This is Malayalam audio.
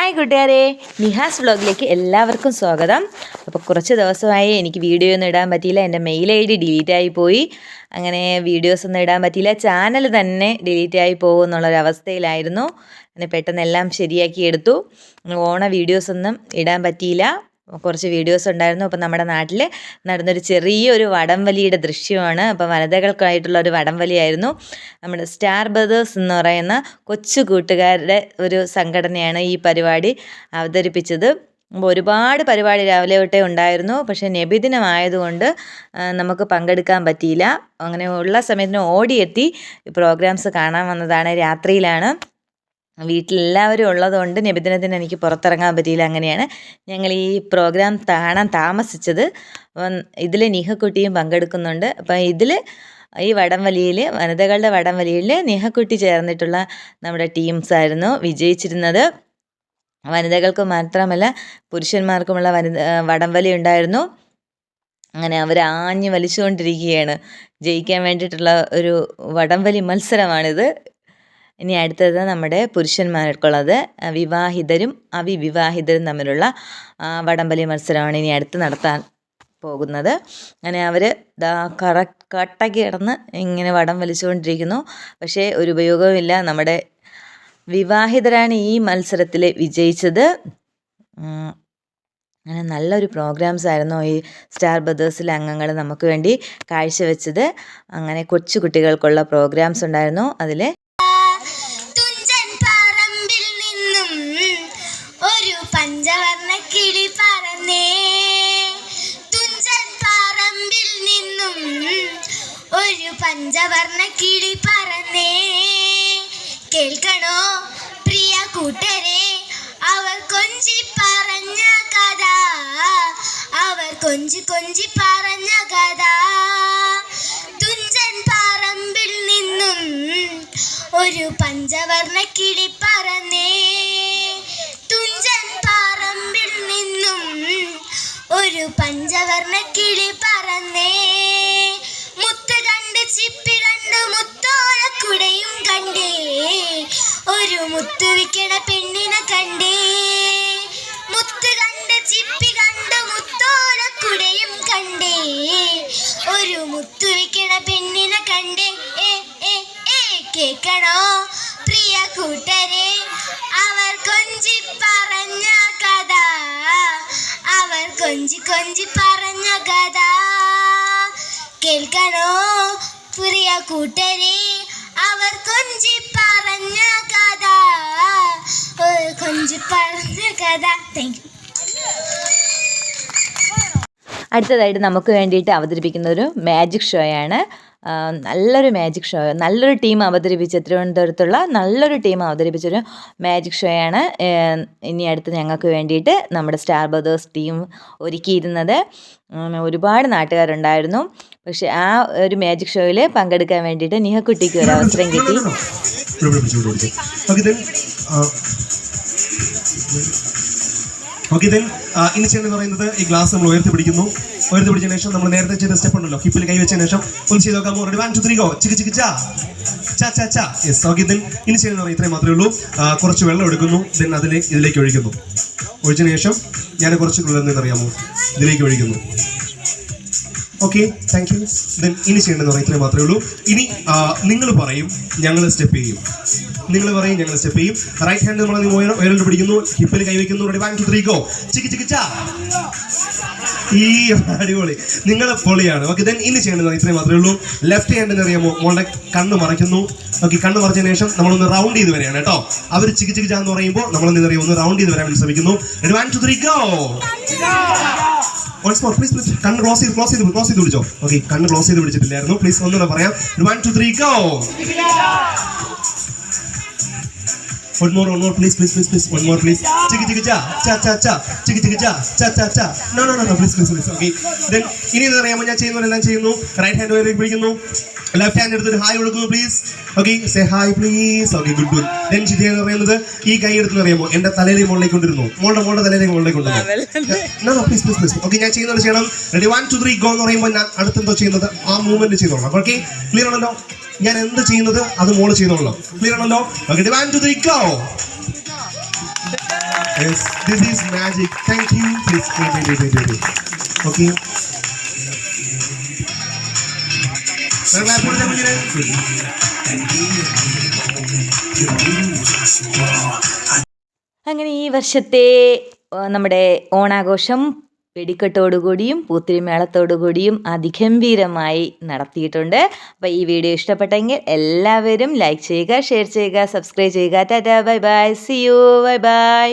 ഹായ് കൂട്ടുകാരെ നിഹാസ് വ്ളോഗിലേക്ക് എല്ലാവർക്കും സ്വാഗതം. അപ്പോൾ കുറച്ച് ദിവസമായി എനിക്ക് വീഡിയോ ഒന്നും ഇടാൻ പറ്റിയില്ല. എന്റെ മെയിൽ ഐ ഡി ഡിലീറ്റ് ആയി പോയി. അങ്ങനെ വീഡിയോസ് ഒന്നും ഇടാൻ പറ്റിയില്ല. ചാനൽ തന്നെ ഡിലീറ്റ് ആയി പോകും എന്നുള്ളൊരവസ്ഥയിലായിരുന്നു അങ്ങനെ പെട്ടെന്ന് എല്ലാം ശരിയാക്കി എടുത്തു. ഓണ വീഡിയോസ് ഒന്നും ഇടാൻ പറ്റിയില്ല. കുറച്ച് വീഡിയോസ് ഉണ്ടായിരുന്നു. അപ്പോൾ നമ്മുടെ നാട്ടിൽ നടന്നൊരു ചെറിയൊരു വടംവലിയുടെ ദൃശ്യമാണ്. അപ്പോൾ വനിതകൾക്കായിട്ടുള്ള ഒരു വടംവലിയായിരുന്നു. നമ്മുടെ സ്റ്റാർ ബ്രദേഴ്സ് എന്ന് പറയുന്ന കൊച്ചു കൂട്ടുകാരുടെ ഒരു സംഘടനയാണ് ഈ പരിപാടി അവതരിപ്പിച്ചത്. ഒരുപാട് പരിപാടി രാവിലെ തൊട്ടേ ഉണ്ടായിരുന്നു. പക്ഷേ നബിദിനമായതുകൊണ്ട് നമുക്ക് പങ്കെടുക്കാൻ പറ്റിയില്ല. അങ്ങനെ ഉള്ള സമയത്തിന് ഓടിയെത്തി പ്രോഗ്രാംസ് കാണാൻ വന്നതാണ് രാത്രിയിലാണ്. വീട്ടിലെല്ലാവരും ഉള്ളതുകൊണ്ട് നബിദിനത്തിന് എനിക്ക് പുറത്തിറങ്ങാൻ പറ്റിയില്ല അങ്ങനെയാണ്. ഞങ്ങൾ ഈ പ്രോഗ്രാം കാണാൻ താമസിച്ചത്. അപ്പം ഇതിൽ നിഹക്കുട്ടിയും പങ്കെടുക്കുന്നുണ്ട്. അപ്പം ഇതിൽ ഈ വടംവലിയിൽ വനിതകളുടെ വടംവലിയിൽ നിഹക്കുട്ടി ചേർന്നിട്ടുള്ള നമ്മുടെ ടീംസ് ആയിരുന്നു വിജയിച്ചിരുന്നത്. വനിതകൾക്ക് മാത്രമല്ല പുരുഷന്മാർക്കുമുള്ള വനിത വടംവലി ഉണ്ടായിരുന്നു. അങ്ങനെ അവർ ആഞ്ഞു വലിച്ചുകൊണ്ടിരിക്കുകയാണ്. ജയിക്കാൻ വേണ്ടിയിട്ടുള്ള ഒരു വടംവലി മത്സരമാണിത്. ഇനി അടുത്തത് നമ്മുടെ പുരുഷന്മാർക്കുള്ളത്. വിവാഹിതരും അവിവിവാഹിതരും തമ്മിലുള്ള വടംവലി മത്സരമാണ് ഇനി അടുത്ത് നടത്താൻ പോകുന്നത്. അങ്ങനെ അവർ ദാ കറ കട്ടക്ക് കിടന്ന് ഇങ്ങനെ വടം വലിച്ചുകൊണ്ടിരിക്കുന്നു. പക്ഷേ ഒരു ഉപയോഗവുമില്ല നമ്മുടെ വിവാഹിതരാണ് ഈ മത്സരത്തിൽ വിജയിച്ചത്. അങ്ങനെ നല്ലൊരു പ്രോഗ്രാംസ് ആയിരുന്നു ഈ സ്റ്റാർ ബ്രദേഴ്സിലെ അംഗങ്ങൾ നമുക്ക് വേണ്ടി കാഴ്ചവെച്ചത്. അങ്ങനെ കൊച്ചു കുട്ടികൾക്കുള്ള പ്രോഗ്രാംസ് ഉണ്ടായിരുന്നു. അതിൽ പഞ്ചവർണ കിളി പറന്നേ. കേൾക്കണോ പ്രിയ കൂട്ടരെ? അവർ കൊഞ്ചി പറഞ്ഞ കഥ. അവർ കൊഞ്ചി കൊഞ്ചി പറഞ്ഞ കഥ. തുഞ്ചൻ പറമ്പിൽ നിന്നും ഒരു പഞ്ചവർണ കിളി പറന്നേ. തുഞ്ചൻ പറമ്പിൽ നിന്നും ഒരു പഞ്ചവർണ ഒരു പെണ്ണിനെ കണ്ടേ. ചിപ്പി കണ്ട് ഒരു പെണ്ണിനെ കണ്ടേ. ഏ ഏ കേക്കണോ? പ്രിയ കൂട്ടരെ അവർ കൊഞ്ചി കഥ. അവർ കൊഞ്ചി കഥ. കേൾക്കണോ? പ്രിയ കൂട്ടരെ അവർ കൊഞ്ചി താങ്ക് യു അടുത്തതായിട്ട് നമുക്ക് വേണ്ടിയിട്ട് അവതരിപ്പിക്കുന്ന ഒരു മാജിക് ഷോയാണ് നല്ലൊരു മാജിക് ഷോ നല്ലൊരു ടീം അവതരിപ്പിച്ച തിരുവനന്തപുരത്തുള്ള നല്ലൊരു ടീം അവതരിപ്പിച്ചൊരു മാജിക് ഷോയാണ് ഇനി അടുത്ത് ഞങ്ങൾക്ക് വേണ്ടിയിട്ട് നമ്മുടെ സ്റ്റാർ ബ്രദേഴ്സ് ടീം ഒരുക്കിയിരുന്നത്. ഒരുപാട് നാട്ടുകാരുണ്ടായിരുന്നു. പക്ഷെ ആ ഒരു മാജിക് ഷോയിൽ പങ്കെടുക്കാൻ വേണ്ടിയിട്ട് നിഹക്കുട്ടിക്ക് ഒരു അവസരം കിട്ടി. ഓക്കെ ഇതിൽ ഇനി ചെയ്യേണ്ടത് പറയുന്നത് ഈ ഗ്ലാസ് നമ്മൾ ഉയർത്തി പിടിക്കുന്നു. ഉയർത്തി പിടിച്ചതിന് ശേഷം നമ്മൾ നേരത്തെ ചെയ്ത സ്റ്റെപ്പ് ഉണ്ടല്ലോ ഹിപ്പിൽ കൈ വെച്ച ശേഷം. ഒന്ന് ചെയ്ത് നോക്കാമോ? Ready one two three go chick chick cha. Cha cha ചാ. യെസ് ഓക്കെ ഇതിൽ ഇനി ചെയ്യുന്നത് ഇത്രയും മാത്രമേ ഉള്ളൂ. കുറച്ച് വെള്ളം എടുക്കുന്നു ദെൻ അതിൽ ഇതിലേക്ക് ഒഴിക്കുന്നു. ഒഴിച്ചതിന് ശേഷം ഞാൻ കുറച്ച് അറിയാമോ? ഇതിലേക്ക് ഒഴിക്കുന്നു. ഓക്കെ താങ്ക് യു ദെൻ ഇനി ചെയ്യേണ്ടതെന്ന് പറയാം ഇത്രയും മാത്രമേ ഉള്ളൂ. ഇനി നിങ്ങൾ പറയും ഞങ്ങൾ സ്റ്റെപ്പ് ചെയ്യും. നിങ്ങൾ പറയും ഞങ്ങൾ സ്റ്റെപ്പ് ചെയ്യും. റൈറ്റ് ഹാൻഡ് നമ്മൾ ഉയരം ഉയരം പിടിക്കുന്നു. ഹിപ്പിൽ കൈവയ്ക്കുന്നു ready one two three go chick cha. ഈ അടിപൊളി. നിങ്ങൾ പൊളിയാണ്. ഓക്കെ ദെൻ ഇനി ചെയ്യേണ്ടത് ഇത്രയും മാത്രമേ ഉള്ളൂ. ലെഫ്റ്റ് ഹാൻഡിന് അറിയാമോ? മോളുടെ കണ്ണ് മറയ്ക്കുന്നു. ഓക്കെ കണ്ണ് മറച്ചതിന് ശേഷം നമ്മളൊന്ന് റൗണ്ട് ചെയ്ത് വരികയാണ് കേട്ടോ. അവർ ചിക്ക് ചിക്ക് ചാ എന്ന് പറയുമ്പോൾ നമ്മൾ ഇന്ന് അറിയാം? ഒന്ന് റൗണ്ട് ചെയ്ത് വരാൻ വേണ്ടി ശ്രമിക്കുന്നു. Ready one two three go once more please please കണ്ണ് ക്ലോസ് ചെയ്ത് ക്ലോസ് ചെയ്ത് ക്ലോസ് ചെയ്ത് പിടിച്ചോ. ഓക്കെ കണ്ണ് ക്ലോസ് ചെയ്ത് പിടിച്ചിട്ടില്ലായിരുന്നു. പ്ലീസ് ഒന്നുകൂടെ പറയാം. One two three go One more, one more, please, please, please, please. One more, please. Chiki chiki cha, cha cha cha, chiki chiki cha, cha cha cha. No, no, no, no, please, please, please. Okay. Then ഇനി ഇത് അറിയാമോ? ഞാൻ ചെയ്യുന്നവരെല്ലാം ചെയ്യുന്നു. റൈറ്റ് ഹാൻഡ് വരെ പിടിക്കുന്നു. ലെഫ്റ്റ് ഹാൻഡ് എടുത്ത് ഒരു ഹായ് കൊടുക്കുന്നു please okay say hi please okay good good then ചിറ്റി എന്ന് പറയുന്നത് ഈ കൈ എടുത്ത് അറിയാമോ? എന്റെ തലയിലേക്ക് മുകളിലേക്ക് കൊണ്ടിരുന്നു മോളുടെ മോളുടെ തലയിലേക്ക് മുകളിലേക്ക് കൊണ്ടുവന്നു പ്ലീസ് പ്ലീസ് പ്ലീസ് ഓക്കെ ഞാൻ ചെയ്യുന്നത് ചെയ്യണം. Ready one two three go എന്ന് പറയുമ്പോൾ ഞാൻ അടുത്തെന്തോ ചെയ്യുന്നത്? ആ മൂവ്മെന്റ് ചെയ്തോളാം. ഓക്കെ ക്ലിയർ ആണല്ലോ? ഞാൻ എന്ത് ചെയ്യുന്നത് അത് മോൾ ചെയ്തോളൂ ക്ലിയർ ആണല്ലോ demand Yes, this is magic. Thank you. Please wait, wait, wait, wait, wait. Okay. അങ്ങനെ ഈ വർഷത്തെ നമ്മുടെ ഓണാഘോഷം വെടിക്കെട്ടോടുകൂടിയും പൂത്തിരിമേളത്തോടുകൂടിയും അതിഗംഭീരമായി നടത്തിയിട്ടുണ്ട്. അപ്പോൾ ഈ വീഡിയോ ഇഷ്ടപ്പെട്ടെങ്കിൽ എല്ലാവരും ലൈക്ക് ചെയ്യുക ഷെയർ ചെയ്യുക സബ്സ്ക്രൈബ് ചെയ്യുക. Tata bye bye see you bye bye